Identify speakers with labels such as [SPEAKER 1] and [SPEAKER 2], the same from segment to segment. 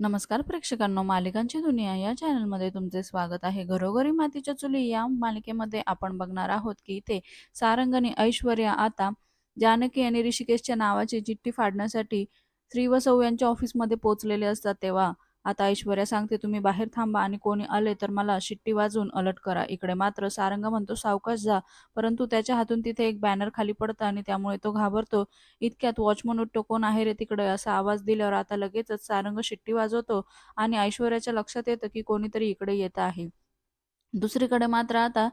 [SPEAKER 1] नमस्कार प्रेक्षकांनो मालिकांची दुनिया या चॅनलमध्ये तुमचे स्वागत आहे. घरोघरी मातीच्या चुली या मालिकेमध्ये आपण बघणार आहोत की इथे सारंग आणि ऐश्वर्या आता जानकी आणि ऋषिकेशच्या नावाची चिठ्ठी फाडण्यासाठी श्रीवसव यांच्या ऑफिसमध्ये पोहोचलेले असतात. तेव्हा आता ऐश्वर्या सांगते तुम्ही बाहेर थांबा आणि कोणी आले तर मला शिट्टी वाजवून अलर्ट करा. इकडे मात्र सारंग म्हणतो सावकाश जा. परंतु त्याच्या हातून तिथे एक बॅनर खाली पडतं आणि त्यामुळे तो घाबरतो. इतक्यात वॉचमन उठतो कोण आहे रे तिकडे? असा आवाज दिल्यावर आता लगेचच सारंग शिट्टी वाजवतो आणि ऐश्वर्याच्या लक्षात येतं की कोणीतरी इकडे येत आहे. दुसरीकडे मात्र आता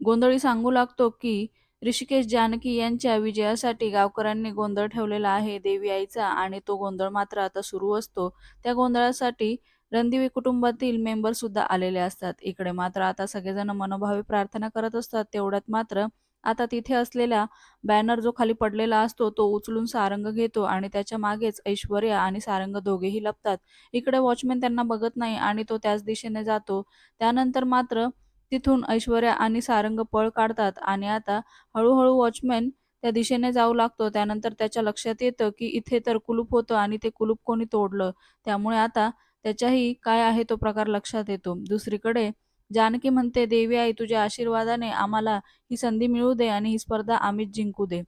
[SPEAKER 1] गोंधळी सांगू लागतो की ऋषिकेश जानकी यांच्या विजयासाठी गावकऱ्यांनी गोंधळ ठेवलेला आहे. देवी आईचा आणि तो गोंधळ मात्र आता सुरू असतो. त्या गोंधळासाठी रणदिवी कुटुंबातील मेंबर सुद्धा आलेले असतात. इकडे मात्र आता सगळेजण मनोभावे प्रार्थना करत असतात. तेवढ्यात मात्र आता तिथे असलेला बॅनर जो खाली पडलेला असतो तो उचलून सारंग घेतो आणि त्याच्या मागेच ऐश्वर्या आणि सारंग दोघेही लपतात. इकडे वॉचमॅन त्यांना बघत नाही आणि तो त्याच दिशेने जातो. त्यानंतर मात्र तिथून ऐश्वर्या आणि सारंग पळ काढतात आणि आता हळूहळू वॉचमॅन त्या दिशेने जाऊ लागतो. त्यानंतर त्याच्या लक्षात येतं की इथे तर कुलूप होतं आणि ते कुलूप कोणी तोडलं. त्यामुळे आता त्याच्याही काय आहे तो प्रकार लक्षात येतो. दुसरीकडे जानकी म्हणते देवी आई तुझ्या आशीर्वादाने आम्हाला ही संधी मिळू दे आणि ही स्पर्धा आम्हीच जिंकू दे.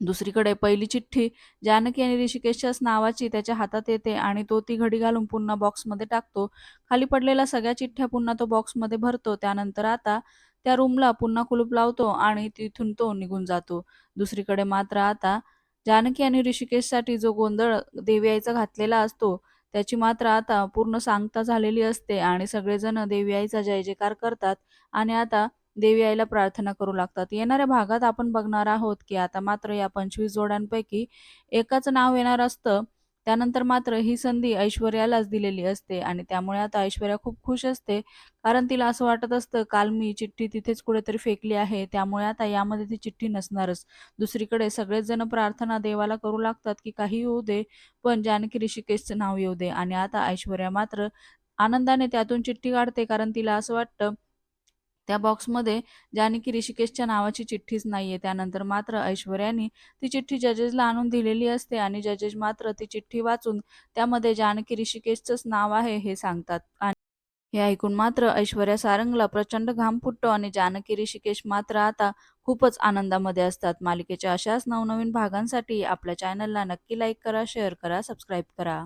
[SPEAKER 1] दुसरीकडे पहिली चिठ्ठी जानकी आणि ऋषिकेशच्याच नावाची त्याच्या हातात येते आणि तो ती घडी घालून पुन्हा बॉक्समध्ये टाकतो. खाली पडलेल्या सगळ्या चिठ्ठ्या पुन्हा तो बॉक्समध्ये भरतो. त्यानंतर आता त्या रूमला पुन्हा कुलूप लावतो आणि तिथून तो निघून जातो. दुसरीकडे मात्र आता जानकी आणि ऋषिकेशसाठी जो गोंधळ देवी आईचा घातलेला असतो त्याची मात्र आता पूर्ण सांगता झालेली असते आणि सगळेजण देवी आईचा जय जयकार करतात. आणि आता देवी आईला प्रार्थना करू लागतात. येणाऱ्या भागात आपण बघणार आहोत की आता मात्र या पंचवीस जोड्यांपैकी एकाच नाव येणार असतं. त्यानंतर मात्र ही संधी ऐश्वर्यालाच दिलेली असते आणि त्यामुळे आता ऐश्वर्या खूप खुश असते. कारण तिला असं वाटत असतं काल मी चिठ्ठी तिथेच कुठेतरी फेकली आहे. त्यामुळे आता यामध्ये ती चिठ्ठी नसणारच. दुसरीकडे सगळेच जण प्रार्थना देवाला करू लागतात की काही येऊ दे पण जानकी ऋषिकेशचं नाव येऊ दे. आणि आता ऐश्वर्या मात्र आनंदाने त्यातून चिठ्ठी काढते कारण तिला असं वाटतं त्या बॉक्समध्ये जानकी ऋषिकेशच्या नावाची चिठ्ठीच नाहीये. त्यानंतर मात्र ऐश्वर्याने ती चिठ्ठी जजेसला आणून दिलेली असते आणि जजेस मात्र ती चिठ्ठी वाचून त्यामध्ये जानकी ऋषिकेशचंच नाव आहे हे सांगतात. आणि हे ऐकून मात्र ऐश्वर्या सारंगला प्रचंड घाम फुटतो आणि जानकी ऋषिकेश मात्र आता खूपच आनंदामध्ये असतात. मालिकेच्या अशाच नवनवीन भागांसाठी आपल्या चॅनलला नक्की लाईक करा शेअर करा सबस्क्राईब करा.